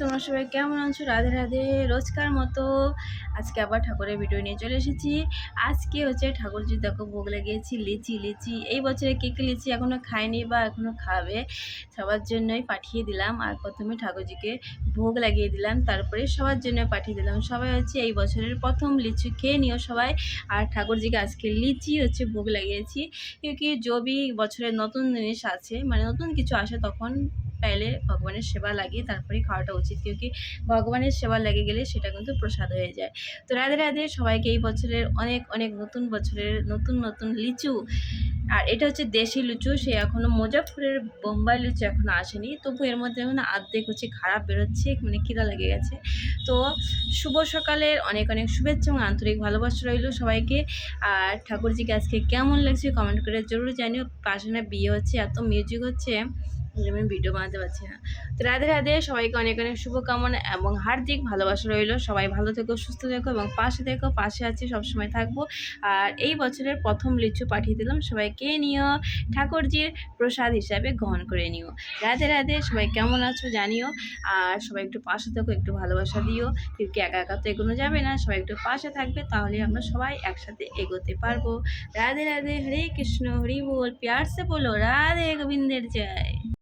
তোমরা সবাই কেমন আছো? রাধে রাধে, রোজকার মতো। আজকে আবার ঠাকুরের ভিডিও নিয়ে চলে এসেছি। আজকে হচ্ছে ঠাকুরজি দেখো ভোগ লাগিয়েছি, লিচি লিচি। এই বছরে কে কে লিচি এখনও খায়নি বা এখনও খাবে, সবার জন্যই পাঠিয়ে দিলাম। আর প্রথমে ঠাকুরজিকে ভোগ লাগিয়ে দিলাম, তারপরে সবার জন্য পাঠিয়ে দিলাম। সবাই হচ্ছে এই বছরের প্রথম লিচু খেয়ে নিও সবাই। আর ঠাকুরজিকে আজকে লিচি হচ্ছে ভোগ লাগিয়েছি। কি জবি বছরের নতুন জিনিস আছে মানে নতুন কিছু আসে তখন পাইলে ভগবানের সেবা লাগিয়ে তারপরে খাওয়াটা উচিত। কি ভগবানের সেবা লেগে গেলে সেটা কিন্তু প্রসাদ হয়ে যায়। তো রাধে রাধে সবাইকে এই বছরের অনেক অনেক নতুন বছরের নতুন নতুন লিচু আর এটা হচ্ছে দেশি লুচু, সে এখনও মুজাফরের বোম্বাই লুচু এখনও আসেনি। তবু এর মধ্যে এখন আর্ধেক হচ্ছে খারাপ বেরোচ্ছে মানে খিদা লেগে গেছে। তো শুভ সকালের অনেক অনেক শুভেচ্ছা এবং আন্তরিক ভালোবাসা রইল সবাইকে। আর ঠাকুরজিকে আজকে কেমন লাগছে কমেন্ট করে জরুর জানিও। পাশে না বিয়ে হচ্ছে, এত মিউজিক হচ্ছে। আমি ভিডিও বানাতে পারছি না। তো রাধে রাধে, সবাইকে অনেক অনেক শুভকামনা এবং হার্দিক ভালোবাসা রইল। সবাই ভালো থেকো, সুস্থ থেকো এবং পাশে থেকো, পাশে আছি, সবসময় থাকব। আর এই বছরের প্রথম লিচু পাঠিয়ে দিলাম সবাইকে নিও, ঠাকুরজির প্রসাদ হিসাবে গ্রহণ করে নিও। রাধে রাধে, সবাই কেমন আছো জানিও। আর সবাই একটু পাশে থেকো, একটু ভালোবাসা দিও। কিন্তু একা একা তো এগোনো যাবে না, সবাই একটু পাশে থাকবে, তাহলে আমরা সবাই একসাথে এগোতে পারব। রাধে রাধে, হরে কৃষ্ণ, হরি বল প্যার বলো, রাধে গোবিন্দের জয়।